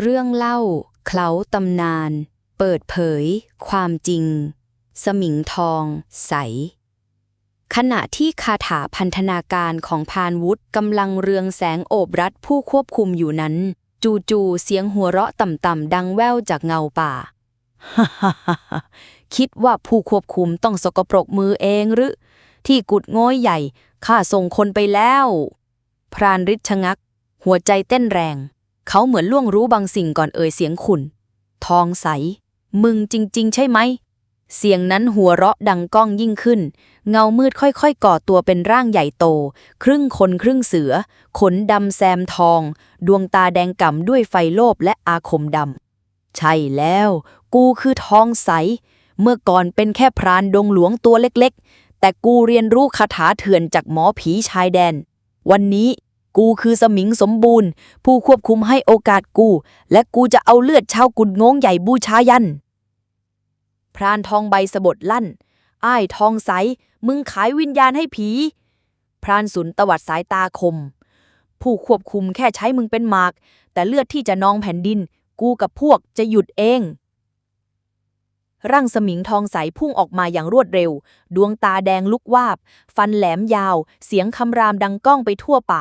เรื่องเล่าเคล้าตำนาน เปิดเผย ความจริง สมิงทอง ใส ขณะที่คาถาพันธนาการของพานวุฒิกำลังเรืองแสงโอบรัดผู้ควบคุมอยู่นั้น จู่ๆเสียงหัวเราะต่ำๆดังแว่วจากเงาป่าฮ่าฮ่าฮ่าฮ่าคิดว่าผู้ควบคุมต้องสกปรกมือเองหรือ ที่กุดง้อยใหญ่ข้าส่งคนไปแล้ว พรานฤทธิ์ชะงัก หัวใจเต้นแรง เขาเหมือนล่วงรู้บางสิ่งก่อนเอ่ยเสียงขุนทองใส มึงจริง ๆ ใช่ไหม เสียงนั้นหัวเราะดังก้องยิ่งขึ้น เงามืดค่อยๆ ก่อตัวเป็นร่างใหญ่โต ครึ่งคนครึ่งเสือ ขนดำแซมทอง ดวงตาแดงก่ำด้วยไฟโลภและอาคมดำ ใช่แล้ว กูคือทองใส เมื่อก่อนเป็นแค่พรานดงหลวงตัวเล็กๆ แต่กูเรียนรู้คาถาเถื่อนจากหมอผีชายแดน วันนี้ กูคือสมิงสมบูรณ์ ผู้ควบคุมให้โอกาสกู และกูจะเอาเลือดชาวกุดงงใหญ่บูชายัน พรานทองใบสะบดลั่น อ้ายทองใส มึงขายวิญญาณให้ผี พรานสุนตวัดสายตาคม ผู้ควบคุมแค่ใช้มึงเป็นหมาก แต่เลือดที่จะนองแผ่นดิน กูกับพวกจะหยุดเองร่างสมิงทองใสพุ่งออกมาอย่างรวดเร็ว ดวงตาแดงลุกวาบ ฟันแหลมยาว เสียงคำรามดังก้องไปทั่วป่า